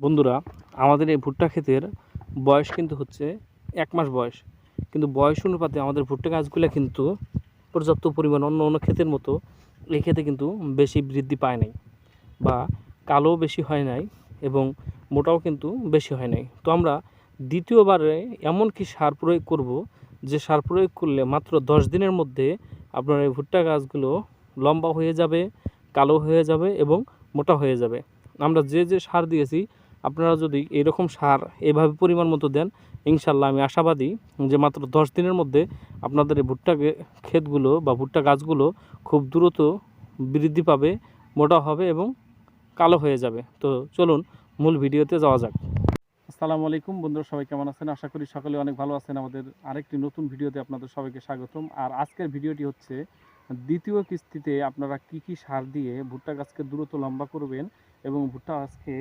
বন্ধুরা, আমাদের এই ভুট্টা ক্ষেতের বয়স কিন্তু হচ্ছে এক মাস বয়স। কিন্তু বয়স অনুপাতে আমাদের ভুট্টা গাছগুলো কিন্তু পর্যাপ্ত পরিমাণ অন্য অন্য ক্ষেতের মতো এই ক্ষেতে কিন্তু বেশি বৃদ্ধি পায় নাই বা কালো বেশি হয় নাই এবং মোটাও কিন্তু বেশি হয় নাই। তো আমরা দ্বিতীয়বারে এমন কি সার প্রয়োগ করব যে সার প্রয়োগ করলে মাত্র দশ দিনের মধ্যে আপনার এই ভুট্টা গাছগুলো লম্বা হয়ে যাবে, কালো হয়ে যাবে এবং মোটা হয়ে যাবে। আমরা যে যে সার দিয়েছি আপনারা যদি এরকম সার এভাবে পরিমাণ মতো দেন ইনশাল্লাহ আমি আশাবাদী যে মাত্র দশ দিনের মধ্যে আপনাদের এই ভুট্টা ক্ষেতগুলো বা ভুট্টা গাছগুলো খুব দ্রুত বৃদ্ধি পাবে, মোটা হবে এবং কালো হয়ে যাবে। তো চলুন মূল ভিডিওতে যাওয়া যাক। আসসালামু আলাইকুম বন্ধুরা, সবাই কেমন আছেন? আশা করি সকলে অনেক ভালো আছেন। আমাদের আরেকটি নতুন ভিডিওতে আপনাদের সবাইকে স্বাগতম। আর আজকের ভিডিওটি হচ্ছে দ্বিতীয় কিস্তিতে আপনারা কি কি সার দিয়ে ভুট্টা গাছকে দ্রুত লম্বা করবেন এবং ভুট্টা গাছকে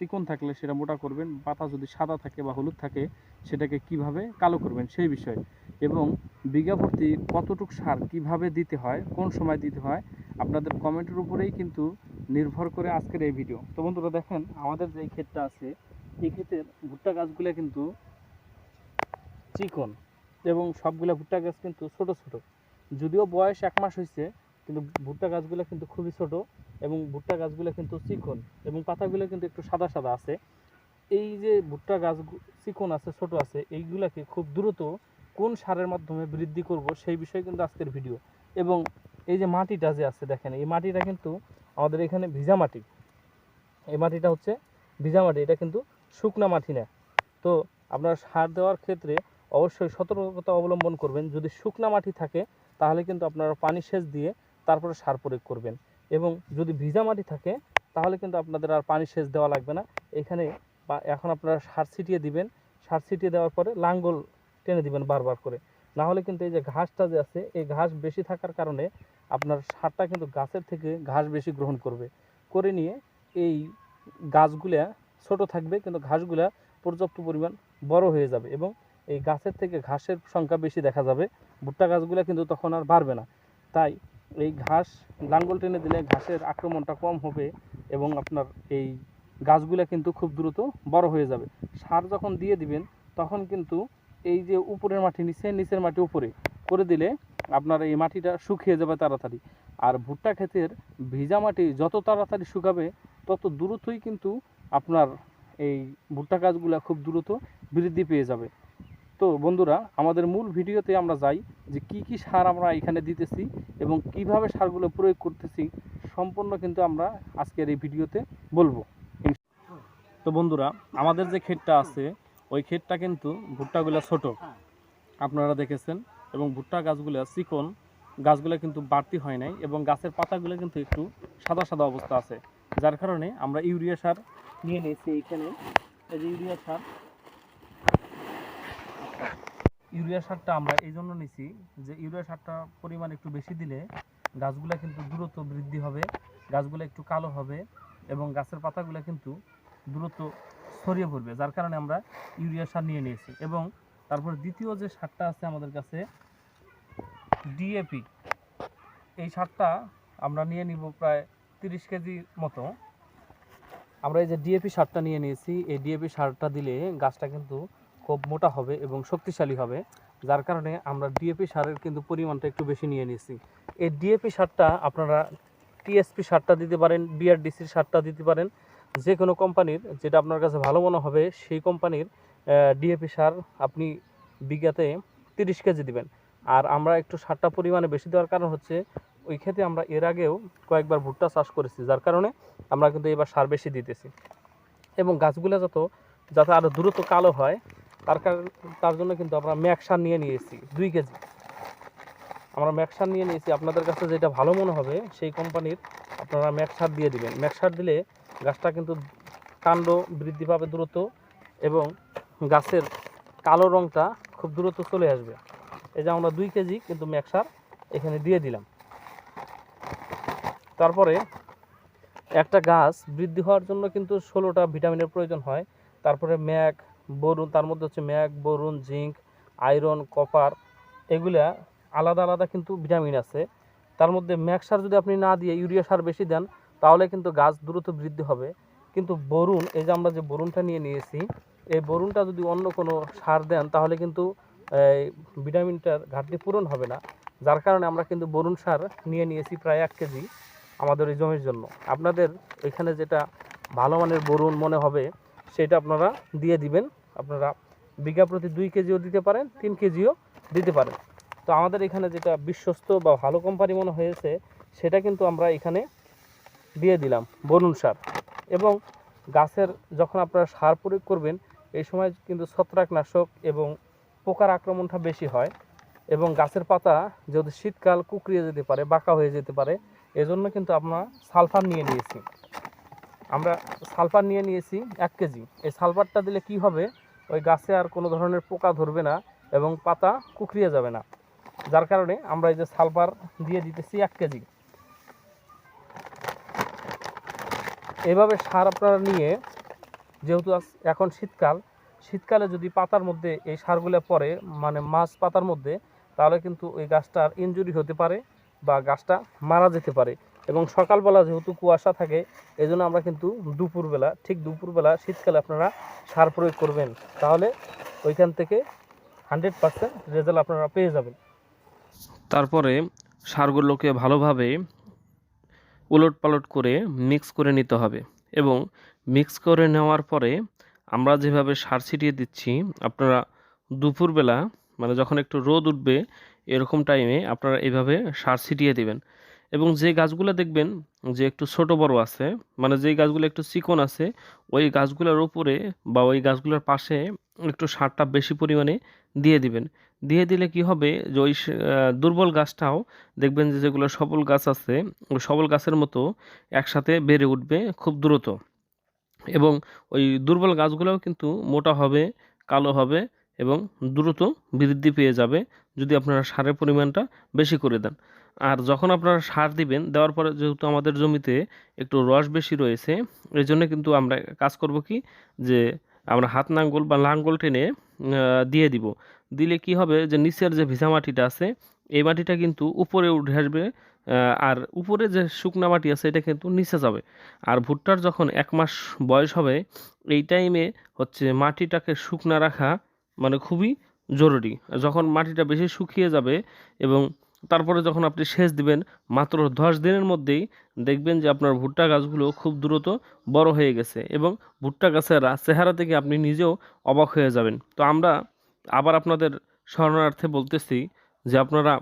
চিকন থাকলে সেটা মোটা করবেন, পাতা যদি সাদা থাকে বা হলুদ থাকে, সেটাকে কীভাবে কালো করবেন সেই বিষয়ে। এবং বিঘা প্রতি কতটুক সার কীভাবে দিতে হয়, কোন সময় দিতে হয়, আপনাদের কমেন্টের উপরেই কিন্তু নির্ভর করে আজকের এই ভিডিও। তো বন্ধুরা দেখেন, আমাদের যে ক্ষেতটা আছে, এই ক্ষেতের ভুট্টা গাছগুলো কিন্তু চিকন এবং সবগুলা ভুট্টা গাছ কিন্তু ছোট ছোট। যদিও বয়স এক মাস হয়েছে কিন্তু ভুট্টা গাছগুলো কিন্তু খুবই ছোট এবং ভুট্টা গাছগুলো কিন্তু চিকন এবং পাতাগুলো কিন্তু একটু সাদা সাদা আছে। এই যে ভুট্টা গাছ চিকন আছে, ছোট আছে, এইগুলাকে খুব দ্রুত কোন সারের মাধ্যমে বৃদ্ধি করব সেই বিষয়ে কিন্তু আজকের ভিডিও। এবং এই যে মাটিটা যে আছে দেখেন, এই মাটিটা কিন্তু আমাদের এখানে ভিজা মাটি। এই মাটিটা হচ্ছে ভিজা মাটি, এটা কিন্তু শুকনা মাটি না। তো আপনার সার দেওয়ার ক্ষেত্রে অবশ্যই সতর্কতা অবলম্বন করবেন। যদি শুকনা মাটি থাকে, তাহলে কিন্তু আপনারা পানি সেচ দিয়ে তারপরে সার প্রয়োগ করবেন। এবং যদি ভিজা মাটি থাকে, তাহলে কিন্তু আপনাদের আর পানি সেচ দেওয়া লাগবে না। এখানে এখন আপনারা সার ছিটিয়ে দিবেন। সার ছিটিয়ে দেওয়ার পরে লাঙ্গল টেনে দিবেন বারবার করে। না হলে কিন্তু এই যে ঘাসটা যে আছে, এই ঘাস বেশি থাকার কারণে আপনার সারটা কিন্তু গাছের থেকে ঘাস বেশি গ্রহণ করবে। করে নিয়ে এই গাছগুলা ছোট থাকবে, কিন্তু ঘাসগুলা পর্যাপ্ত পরিমাণ বড় হয়ে যাবে এবং এই গাছের থেকে ঘাসের সংখ্যা বেশি দেখা যাবে। ভুট্টা গাছগুলা কিন্তু তখন আর বাড়বে না। তাই এই ঘাস, লাঙ্গল টেনে দিলে ঘাসের আক্রমণটা কম হবে এবং আপনার এই গাছগুলা কিন্তু খুব দ্রুত বড় হয়ে যাবে। সার যখন দিয়ে দিবেন, তখন কিন্তু এই যে উপরের মাটি নিচে নিচের মাটি উপরে করে দিলে আপনার এই মাটিটা শুকিয়ে যাবে তাড়াতাড়ি। আর ভুট্টা ক্ষেতের ভিজা মাটি যত তাড়াতাড়ি শুকাবে, তত দ্রুতই কিন্তু আপনার এই ভুট্টা গাছগুলা খুব দ্রুত বৃদ্ধি পেয়ে যাবে। তো বন্ধুরা, আমাদের মূল ভিডিওতে আমরা যাই যে কি কি সার আমরা এখানে দিতেছি এবং কীভাবে সারগুলো প্রয়োগ করতেছি সম্পূর্ণ কিন্তু আমরা আজকের এই ভিডিওতে বলব। তো বন্ধুরা, আমাদের যে ক্ষেতটা আছে, ওই ক্ষেতটা কিন্তু ভুট্টাগুলো ছোট। আপনারা দেখেছেন, এবং ভুট্টা গাছগুলো চিকন, গাছগুলো কিন্তু বাড়তি হয় নাই এবং গাছের পাতাগুলো কিন্তু একটু সাদা সাদা অবস্থা আছে। যার কারণে আমরা ইউরিয়া সার নিয়ে নিয়েছি এইখানে এই যে ইউরিয়া সার ইউরিয়া সারটা আমরা এই জন্য নিছি যে ইউরিয়া সারটা পরিমাণ একটু বেশি দিলে গাছগুলা কিন্তু দ্রুত বৃদ্ধি হবে, গাছগুলো একটু কালো হবে এবং গাছের পাতাগুলো কিন্তু দ্রুত ছড়িয়ে পড়বে, যার কারণে আমরা ইউরিয়া সার নিয়ে নিয়েছি। এবং তারপর দ্বিতীয় যে সারটা আছে আমাদের কাছে ডিএপি এই সারটা আমরা নিয়ে নিব প্রায় তিরিশ কেজি মতো। আমরা এই যে ডিএপি সারটা নিয়ে নিয়েছি, এই ডিএপি সারটা দিলে গাছটা কিন্তু খুব মোটা হবে এবং শক্তিশালী হবে, যার কারণে আমরা ডিএপি সারের কিন্তু পরিমাণটা একটু বেশি নিয়ে নিয়েছি। এই ডিএপি সারটা আপনারা টিএসপি সারটা দিতে পারেন বিআরডিসির সারটা দিতে পারেন যে কোনো কোম্পানির, যেটা আপনার কাছে ভালো মনে হবে, সেই কোম্পানির ডিএপি সার আপনি বিঘাতে তিরিশ কেজি দিবেন। আর আমরা একটু সারটা পরিমাণে বেশি দেওয়ার কারণ হচ্ছে, ওই ক্ষেতে আমরা এর আগেও কয়েকবার ভুট্টা চাষ করেছি, যার কারণে আমরা কিন্তু এবার সার বেশি দিতেছি। এবং গাছগুলো যত, যাতে আরও দ্রুত কালো হয় তার তার জন্য কিন্তু আমরা ম্যাক সার নিয়ে নিয়েছি, দুই কেজি। আমরা ম্যাক সার নিয়ে নিয়েছি। আপনাদের কাছে যেটা ভালো মনে হবে, সেই কোম্পানির আপনারা ম্যাক সার দিয়ে দিবেন। ম্যাক সার দিলে গাছটা কিন্তু কাণ্ড বৃদ্ধি পাবে দ্রুত এবং গাছের কালো রঙটা খুব দ্রুত চলে আসবে। এই যে আমরা দুই কেজি কিন্তু ম্যাক সার এখানে দিয়ে দিলাম। তারপরে একটা গাছ বৃদ্ধি হওয়ার জন্য কিন্তু ষোলোটা ভিটামিনের প্রয়োজন হয়। তারপরে ম্যাক বরুন তার মধ্যে হচ্ছে ম্যাক বরুন জিঙ্ক আয়রন, কপার, এগুলা আলাদা আলাদা কিন্তু ভিটামিন আছে। তার মধ্যে ম্যাক সার যদি আপনি না দিয়ে ইউরিয়া সার বেশি দেন, তাহলে কিন্তু গাছ দ্রুত বৃদ্ধি হবে। কিন্তু বরুণ, এই যে আমরা যে বরুণটা নিয়ে নিয়েছি, এই বরুণটা যদি অন্য কোনো সার দেন, তাহলে কিন্তু, এই ভিটামিনটার ঘাটতি পূরণ হবে না। যার কারণে আমরা কিন্তু বরুণ সার নিয়ে নিয়েছি প্রায় এক কেজি আমাদের এই জমির জন্য। আপনাদের এখানে যেটা ভালো মানের বরুণ মনে হবে, সেটা আপনারা দিয়ে দিবেন। আপনারা বিঘা প্রতি দুই কেজিও দিতে পারেন, তিন কেজিও দিতে পারেন। তো আমাদের এখানে যেটা বিশ্বস্ত বা ভালো কোম্পানি মনে হয়েছে, সেটা কিন্তু আমরা এখানে দিয়ে দিলাম বরুণ সার। এবং গাছের যখন আপনারা সার প্রয়োগ করবেন, এই সময় কিন্তু ছত্রাকনাশক এবং পোকার আক্রমণটা বেশি হয়। এবং গাছের পাতা যদি শীতকাল কুকড়িয়ে যেতে পারে, বাঁকা হয়ে যেতে পারে, এজন্য কিন্তু আমরা সালফার নিয়ে নিয়েছি। আমরা সালফার নিয়ে নিয়েছি এক কেজি। এই সালফারটা দিলে কি হবে? ওই গাছে আর কোনো ধরনের পোকা ধরবে না এবং পাতা কুকড়িয়ে যাবে না। যার কারণে আমরা এই যে সালফার দিয়ে দিতেছি এক কেজি। এভাবে সার আপনারা নিয়ে, যেহেতু এখন শীতকাল, শীতকালে যদি পাতার মধ্যে এই সারগুলো পড়ে মানে মাছ পাতার মধ্যে, তাহলে কিন্তু ওই গাছটার ইনজুরি হতে পারে বা গাছটা মারা যেতে পারে। এবং সকালবেলা যেহেতু কুয়াশা থাকে এই জন্য আমরা কিন্তু দুপুরবেলা, ঠিক দুপুরবেলা শীতকালে আপনারা সার প্রয়োগ করবেন। তাহলে ওইখান থেকে হান্ড্রেড পার্সেন্ট রেজাল্ট আপনারা পেয়ে যাবেন। তারপরে সারগুলোকে ভালোভাবে উলট পালট করে মিক্স করে নিতে হবে এবং মিক্স করে নেওয়ার পরে আমরা যেভাবে সার ছিটিয়ে দিচ্ছি, আপনারা দুপুরবেলা মানে যখন একটু রোদ উঠবে, এরকম টাইমে আপনারা এইভাবে সার ছিটিয়ে দিবেন। এবং যে গাছগুলো দেখবেন যে একটু ছোট বড় আছে মানে যেই গাছগুলো একটু চিকন আছে, ওই গাছগুলোর উপরে বা ওই গাছগুলোর পাশে একটু সারটা বেশি পরিমাণে দিয়ে দিবেন। দিয়ে দিলে কি হবে যে ওই দুর্বল গাছটাও দেখবেন যে যেগুলো সবল গাছ আছে, ওই সবল গাছের মতো একসাথে বেড়ে উঠবে খুব দ্রুত। এবং ওই দুর্বল গাছগুলোও কিন্তু মোটা হবে, কালো হবে এবং দ্রুত বৃদ্ধি পেয়ে যাবে যদি আপনারা সারের পরিমাণটা বেশি করে দেন। আর যখন আপনারা সার দিবেন, দেওয়ার পরে যেহেতু আমাদের জমিতে একটু রস বেশি রয়েছে এই জন্য কিন্তু আমরা কাজ করব কি যে আমরা হাত নাঙ্গল বা লাঙ্গল টেনে দিয়ে দিব। দিলে কি হবে যে নিচের যে ভিজা মাটিটা আছে, এই মাটিটা কিন্তু উপরে উঠে আসবে আর উপরে যে শুকনা মাটি আছে এটা কিন্তু নিচে যাবে। আর ভুট্টার যখন এক মাস বয়স হবে, এই টাইমে হচ্ছে মাটিটাকে শুকনা রাখা মানে খুবই জরুরি। যখন মাটিটা বেশি শুকিয়ে যাবে এবং তারপরে যখন আপনি সেচ দিবেন, মাত্র দশ দিনের মধ্যেই দেখবেন যে আপনার ভুট্টা গাছগুলো খুব দ্রুত বড় হয়ে গেছে এবং ভুট্টা গাছের চেহারা থেকে আপনি নিজেও অবাক হয়ে যাবেন। তো আমরা আবার আপনাদের স্মরণার্থে বলতেছি যে আপনারা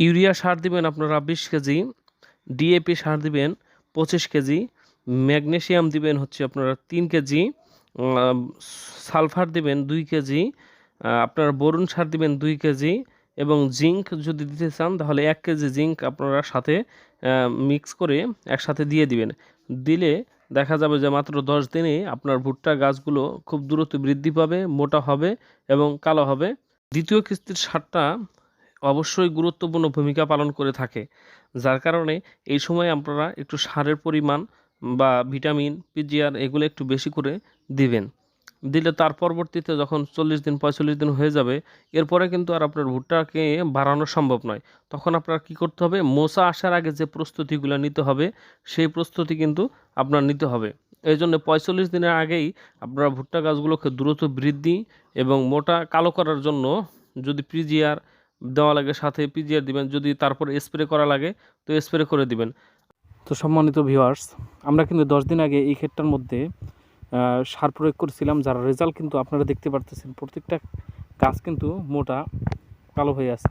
ইউরিয়া সার দিবেন, আপনারা বিশ কেজি, ডিএপি সার দিবেন, পঁচিশ কেজি, ম্যাগনেশিয়াম দিবেন হচ্ছে আপনারা তিন কেজি সালফার দিবেন দুই কেজি আপনার বোরন সার দিবেন দুই কেজি এবং জিঙ্ক যদি দিতে চান তাহলে এক কেজি জিঙ্ক আপনারা সাথে মিক্স করে একসাথে দিয়ে দিবেন। দিলে দেখা যাবে যে মাত্র দশ দিনে আপনার ভুট্টা গাছগুলো খুব দ্রুত বৃদ্ধি পাবে, মোটা হবে এবং কালো হবে। দ্বিতীয় কিস্তির সারটা অবশ্যই গুরুত্বপূর্ণ ভূমিকা পালন করে থাকে, যার কারণে এই সময় আপনারা একটু সারের পরিমাণ বা ভিটামিন, পিজিআর এগুলো একটু বেশি করে দিবেন। দিলে তার পরবর্তীতে যখন চল্লিশ দিন, পঁয়তাল্লিশ দিন হয়ে যাবে, এরপরে কিন্তু আর আপনার ভুট্টাকে বাড়ানো সম্ভব নয়। তখন আপনার কি করতে হবে? মোসা আসার আগে যে প্রস্তুতিগুলো নিতে হবে, সেই প্রস্তুতি কিন্তু আপনার নিতে হবে। এই জন্য পঁয়তাল্লিশ দিনের আগেই আপনারা ভুট্টা গাছগুলোকে দ্রুত বৃদ্ধি এবং মোটা কালো করার জন্য যদি পিজিআর দেওয়া লাগে, সাথে পিজিআর দিবেন, যদি তারপর স্প্রে করা লাগে, তো স্প্রে করে দিবেন। তো সম্মানিত ভিউয়ার্স আমরা কিন্তু দশ দিন আগে এই ক্ষেতটার মধ্যে সার প্রয়োগ করেছিলাম, যার রেজাল্ট কিন্তু আপনারা দেখতে পারতেছেন। প্রত্যেকটা গাছ কিন্তু মোটা, কালো হয়ে আছে।